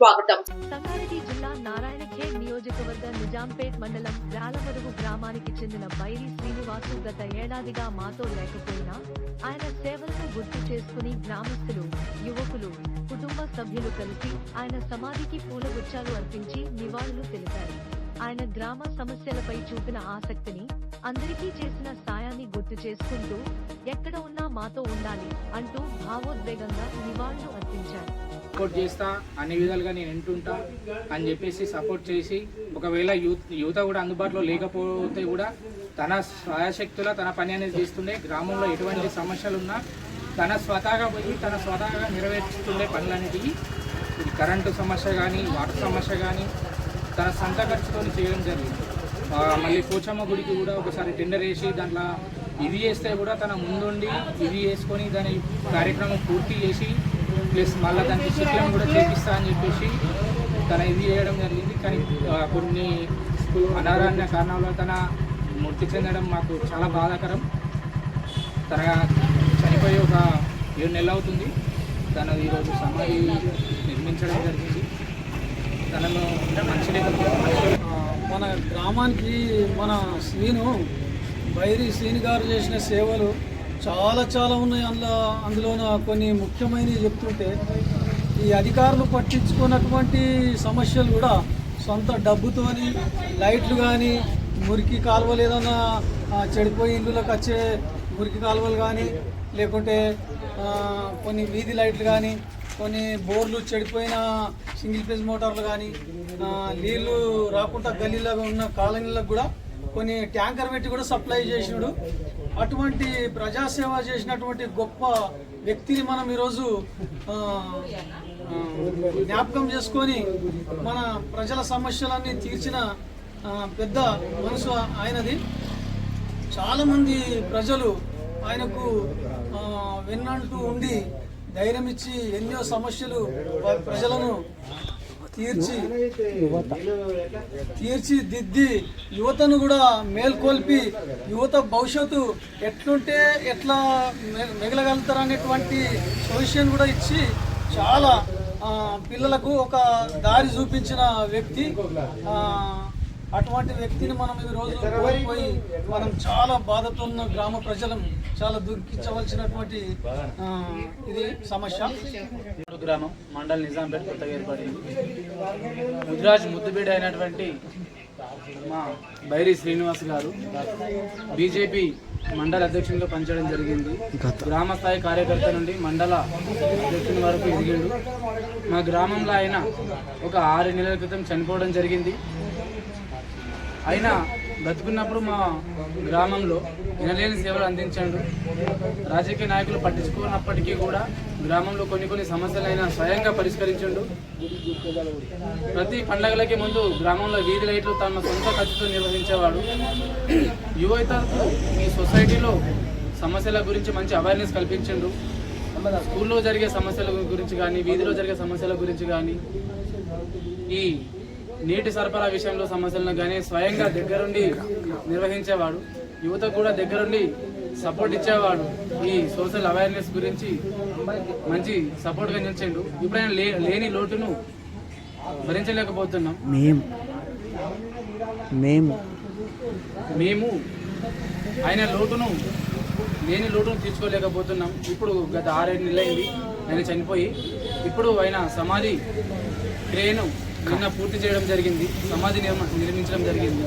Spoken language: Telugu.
స్వాగతం. సంగారెడ్డి జిల్లా నారాయణఖేడ్ నియోజకవర్గ నిజాంపేట్ మండలం రాలమరుగు గ్రామానికి చెందిన బైరి శ్రీనివాసు గత ఏడాదిగా మాతో లేకపోయినా ఆయన సేవలను గుర్తు చేసుకుని గ్రామస్తులు యువకులు కుటుంబ సభ్యులు కలిసి ఆయన సమాధికి పూలగుచ్చాలు అర్పించి నివాళులు తెలిపారు. ఆయన గ్రామ సమస్యలపై చూపిన ఆసక్తిని అందరికీ చేసిన సాయాన్ని గుర్తు చేసుకుంటూ ఎక్కడ ఉన్నా మాతో ఉండాలి అంటూ భావోద్వేగంగా నివాళులు అర్పించారు. సపోర్ట్ చేస్తా అన్ని విధాలుగా నేను వింటుంటా అని చెప్పేసి సపోర్ట్ చేసి ఒకవేళ యూత్ యువత కూడా అందుబాటులో లేకపోతే కూడా తన స్వయశక్తుల తన పని అనేది చేస్తుండే గ్రామంలో ఎటువంటి సమస్యలు ఉన్నా తన స్వతహాగా పోయి తన స్వతహాగా నెరవేర్చుతుండే పనులన్నిటికీ ఇది కరెంటు సమస్య కానీ వాటర్ సమస్య కానీ తన సొంత ఖర్చుతో చేయడం జరిగింది. మళ్ళీ పోచమ్మ గుడికి కూడా ఒకసారి టెండర్ వేసి దాంట్లో ఇది చేస్తే కూడా తన ముందుండి ఇది వేసుకొని దాని కార్యక్రమం పూర్తి చేసి ప్లస్ మళ్ళీ దానికి శిక్షణ కూడా చేపిస్తా అని చెప్పేసి తన ఇది చేయడం జరిగింది. కానీ కొన్ని అనారోగ్య కారణాల తన మృతి చెందడం మాకు చాలా బాధాకరం. తన చనిపోయి ఒక ఏడు నెలలు అవుతుంది. తను ఈరోజు సమాధి నిర్మించడం జరిగింది. తనను మంచి మన గ్రామానికి మన శ్రీను బైరి శ్రీను గారు చేసిన సేవలు చాలా చాలా ఉన్నాయి అందులో అందులోన కొన్ని ముఖ్యమైనవి చెప్తుంటే ఈ అధికారులు పట్టించుకున్నటువంటి సమస్యలు కూడా సొంత డబ్బుతోని లైట్లు కానీ మురికి కాలువలు ఏదైనా చెడిపోయి ఇళ్ళకి వచ్చే మురికి కాలువలు కానీ లేకుంటే కొన్ని వీధి లైట్లు కానీ కొన్ని బోర్లు చెడిపోయిన సింగిల్ ఫేజ్ మోటార్లు కానీ నీళ్ళు రాకుండా గల్లీలాగా ఉన్న కాలనీలకు కూడా కొన్ని ట్యాంకర్ పెట్టి కూడా సప్లై చేసినాడు. అటువంటి ప్రజాసేవ చేసినటువంటి గొప్ప వ్యక్తిని మనం ఈరోజు జ్ఞాపకం చేసుకొని మన ప్రజల సమస్యలన్నీ తీర్చిన పెద్ద మనసు ఆయనది. చాలామంది ప్రజలు ఆయనకు వెన్నంటూ ఉండి ధైర్యం ఇచ్చి ఎన్నో సమస్యలు ప్రజలను తీర్చి తీర్చిదిద్ది యువతను కూడా మేల్కొల్పి యువత భవిష్యత్తు ఎట్లుంటే ఎట్లా మిగలగలుగుతారు అనేటువంటి సొల్యూషన్ కూడా ఇచ్చి చాలా పిల్లలకు ఒక దారి చూపించిన వ్యక్తి. ఆ, అటువంటి వ్యక్తిని మనం ఈ రోజు కోల్పోయి మనం చాలా బాధతో ఉన్న గ్రామ ప్రజలం చాలా దుఃఖించవలసినటువంటి ఇది సమస్య. గ్రామం మండల్ నిజాంపేట కొత్తగా ఏర్పడింది ముద్రాజ్ ముద్దుబిడ్డ అయినటువంటి మా బైరి శ్రీనివాస్ గారు బీజేపీ మండల అధ్యక్షునిగా పనిచేయడం జరిగింది. గ్రామ స్థాయి కార్యకర్త నుండి మండల అధ్యక్షుని వరకు ఎదిగిండు. మా గ్రామంలో ఆయన ఒక ఆరు నెలల క్రితం చనిపోవడం జరిగింది. అయినా బతుకున్నప్పుడు మా గ్రామంలో వినలేని సేవలు అందించాడు. రాజకీయ నాయకులు పట్టించుకున్నప్పటికీ కూడా గ్రామంలో కొన్ని కొన్ని సమస్యలైనా స్వయంగా పరిష్కరించిండు. ప్రతి పండగలకి ముందు గ్రామంలో వీధి లైట్లు తమ సొంత ఖర్చుతో నిర్వహించేవాడు. యువతకు ఈ సొసైటీలో సమస్యల గురించి మంచి అవేర్నెస్ కల్పించిండు. స్కూల్లో జరిగే సమస్యల గురించి కానీ వీధిలో జరిగే సమస్యల గురించి కానీ ఈ నీటి సరఫరా విషయంలో సమస్యలను కానీ స్వయంగా దగ్గరుండి నిర్వహించేవాడు. యువత కూడా దగ్గరుండి సపోర్ట్ ఇచ్చేవాడు. ఈ సోషల్ అవేర్నెస్ గురించి మంచి సపోర్ట్గా నిలిచిండు. ఇప్పుడు ఆయన లే లేని లోటును భరించలేకపోతున్నాం. మేము మేము మేము ఆయన లోటును లేని లోటును తీర్చుకోలేకపోతున్నాం. ఇప్పుడు గత ఆరేడు నెలలైంది. ఆయన చనిపోయి ఇప్పుడు ఆయన సమాధి క్రియను నిన్న పూర్తి చేయడం జరిగింది. సమాధి నిర్మ నిర్మించడం జరిగింది.